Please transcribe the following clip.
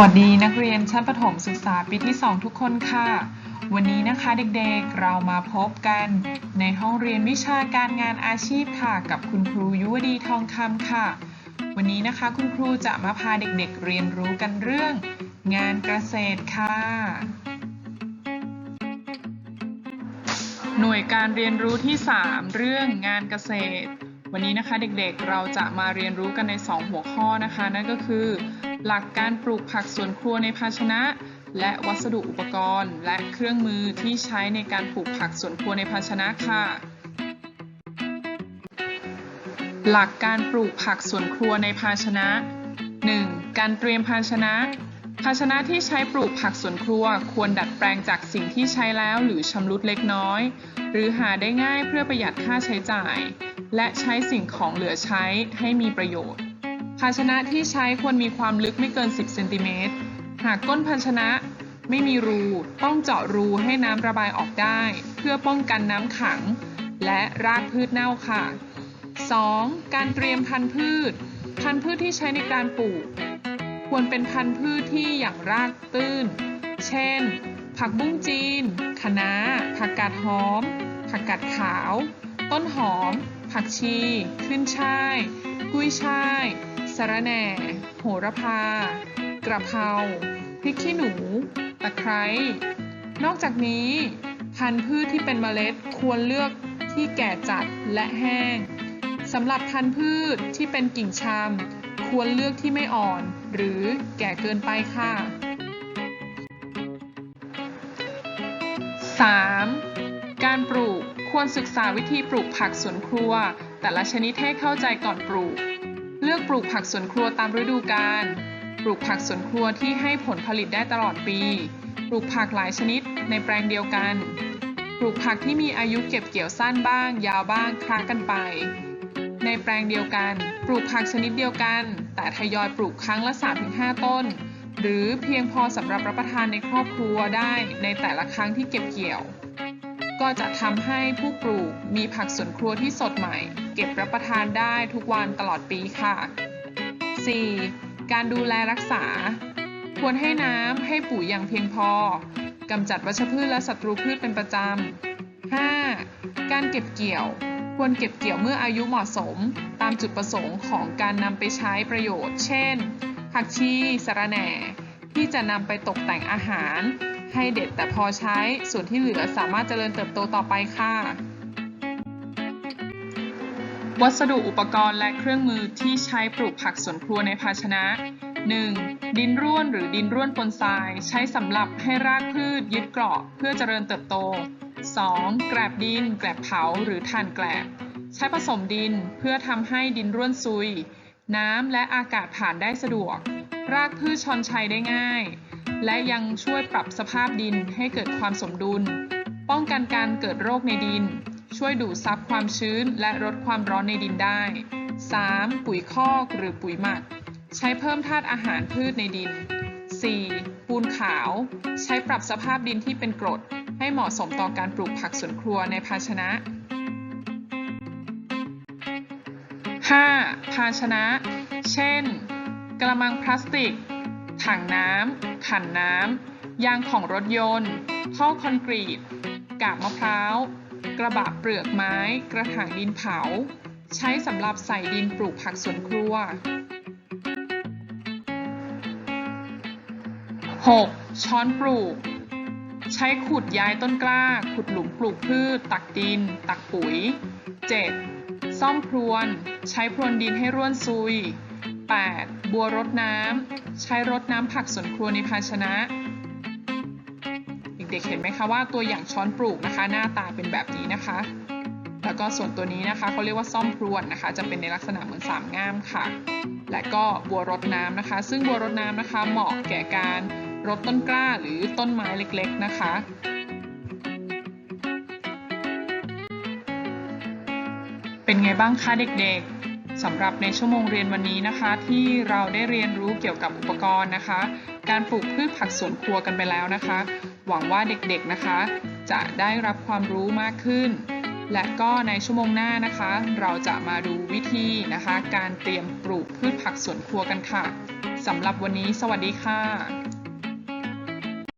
วัสดีนักเรียนชั้นประถมศึกษาปีที่ 2 ทุกคนค่ะ วันนี้นะคะเด็กๆเรามาพบกันในห้องเรียนวิชาการงานอาชีพค่ะ กับคุณครูยุวดีทองคำค่ะ วันนี้นะคะคุณครูจะมาพาเด็กๆเรียนรู้กันเรื่อง งานเกษตรค่ะ หน่วยการเรียนรู้ที่ 3 เรื่องงานเกษตร วันนี้นะคะเด็กๆเราจะมาเรียนรู้กันใน 2 หัวข้อนะคะ นั่นก็คือ หลักการปลูกผักสวนครัวในภาชนะ และวัสดุอุปกรณ์ และเครื่องมือที่ใช้ในการปลูกผักสวนครัวในภาชนะค่ะ หลักการปลูกผักสวนครัวในภาชนะ 1. การเตรียมภาชนะ ภาชนะที่ใช้ปลูกผักสวนครัว ควรดัดแปลงจากสิ่งที่ใช้แล้วหรือชำรุดเล็กน้อย หรือหาได้ง่ายเพื่อประหยัดค่าใช้จ่าย และใช้สิ่งของเหลือใช้ให้มีประโยชน์ ภาชนะที่ใช้ควรมีความลึกไม่เกิน 10เซนติเมตร หากก้นภาชนะไม่มีรู ต้องเจาะรูให้น้ำระบายออกได้ เพื่อป้องกันน้ำขัง และรากพืชเน่าค่ะ 2. การเตรียมพันธุ์พืช พันธุ์พืชที่ใช้ในการปลูก ควรเป็นพันธุ์พืชที่อย่างรากตื้น เช่น ผักบุ้งจีนคะน้า ผักกาดหอม ผักกาดขาว ต้นหอมผักชี ขึ้นช่าย กุ้ยช่าย สะระแหน่ โหระพา กระเพรา พริกขี้หนู ตะไคร้ นอกจากนี้พันธุ์พืชที่เป็นเมล็ดควรเลือกที่แก่จัดและแห้งสำหรับพันธุ์พืชที่เป็นกิ่งชามควรเลือกที่ไม่อ่อน หรือแก่เกินไปค่ะ 3. การปลูกควรศึกษาวิธีปลูกผักสวนครัว แต่ละชนิดให้เข้าใจก่อนปลูก เลือกปลูกผักสวนครัวตามฤดูกาลปลูกผักสวนครัวที่ให้ผลผลิตได้ตลอดปี ปลูกผักหลายชนิดในแปลงเดียวกัน ปลูกผักที่มีอายุเก็บเกี่ยวสั้นบ้าง ยาวบ้างคล้ากันไป ในแปลงเดียวกัน ปลูกผักชนิดเดียวกัน แต่ทยอยปลูกครั้งละ 3-5 ต้น หรือเพียงพอสำหรับรับประทานในครอบครัวได้ในแต่ละครั้งที่เก็บเกี่ยว ก็จะทำให้ผู้ปลูกมีผักสวนครัวที่สดใหม่ เก็บรับประทานได้ทุกวันตลอดปีค่ะ 4. การดูแลรักษา ควรให้น้ำให้ปุ๋ยอย่างเพียงพอกำจัดวัชพืชและศัตรูพืชเป็นประจำ 5. การเก็บเกี่ยว ควรเก็บเกี่ยวเมื่ออายุเหมาะสม ตามจุดประสงค์ของการนำไปใช้ประโยชน์ เช่น ผักชีสะระแหน่ ที่จะนำไปตกแต่งอาหาร ให้เด็ดแต่พอใช้ ส่วนที่เหลือสามารถเจริญเติบโตต่อไปค่ะ วัสดุอุปกรณ์และเครื่องมือที่ใช้ปลูกผักสวนครัวในภาชนะ 1. ดินร่วนหรือดินร่วนปนทราย ใช้สำหรับให้รากพืชยึดเกาะเพื่อเจริญเติบโต 2. แกลบดิน แกลบเผาหรือถ่านแกลบ ใช้ผสมดินเพื่อทำให้ดินร่วนซุย น้ำและอากาศผ่านได้สะดวก รากพืชชอนชัยได้ง่าย และยังช่วยปรับสภาพดินให้เกิดความสมดุล ป้องกันการเกิดโรคในดิน ช่วยดูดซับความชื้นและลดความร้อนในดินได้ 3. ปุ๋ยคอกหรือปุ๋ยหมัก ใช้เพิ่มธาตุอาหารพืชในดิน 4. ปูนขาว ใช้ปรับสภาพดินที่เป็นกรด ให้เหมาะสมต่อการปลูกผักสวนครัวในภาชนะ 5. ภาชนะ เช่น กระมังพลาสติก ถังน้ำขันน้ำยางของรถยนต์ท่อคอนกรีต กาบมะพร้าว กระบะเปลือกไม้ กระถางดินเผา ใช้สำหรับใส่ดินปลูกผักสวนครัว 6. ช้อนปลูก ใช้ขุดย้ายต้นกล้า ขุดหลุมปลูกพืช ตักดิน ตักปุ๋ย 7. ซ่อมพรวน ใช้พรวนดินให้ร่วนซุย 8. บัวรดน้ำ ใช้รดน้ำผักสวนครัวในภาชนะ เด็กๆเห็นไหมคะว่าตัวอย่างช้อนปลูกนะคะ หน้าตาเป็นแบบนี้นะคะ แล้วก็ส่วนตัวนี้นะคะเขาเรียกว่าซ่อมพรวนนะคะ จะเป็นในลักษณะเหมือนสามง่ามค่ะ และก็บัวรดน้ำนะคะ ซึ่งบัวรดน้ำนะคะ เหมาะแก่การรดต้นกล้าหรือต้นไม้เล็กๆนะคะเป็นไงบ้างคะเด็กๆ สำหรับในชั่วโมงเรียนวันนี้นะคะ ที่เราได้เรียนรู้เกี่ยวกับอุปกรณ์นะคะ การปลูกพืชผักสวนครัวกันไปแล้วนะคะ หวังว่าเด็กๆนะคะ จะได้รับความรู้มากขึ้น และก็ในชั่วโมงหน้านะคะ เราจะมาดูวิธีนะคะ การเตรียมปลูกพืชผักสวนครัวกันค่ะสำหรับวันนี้ สวัสดีค่ะ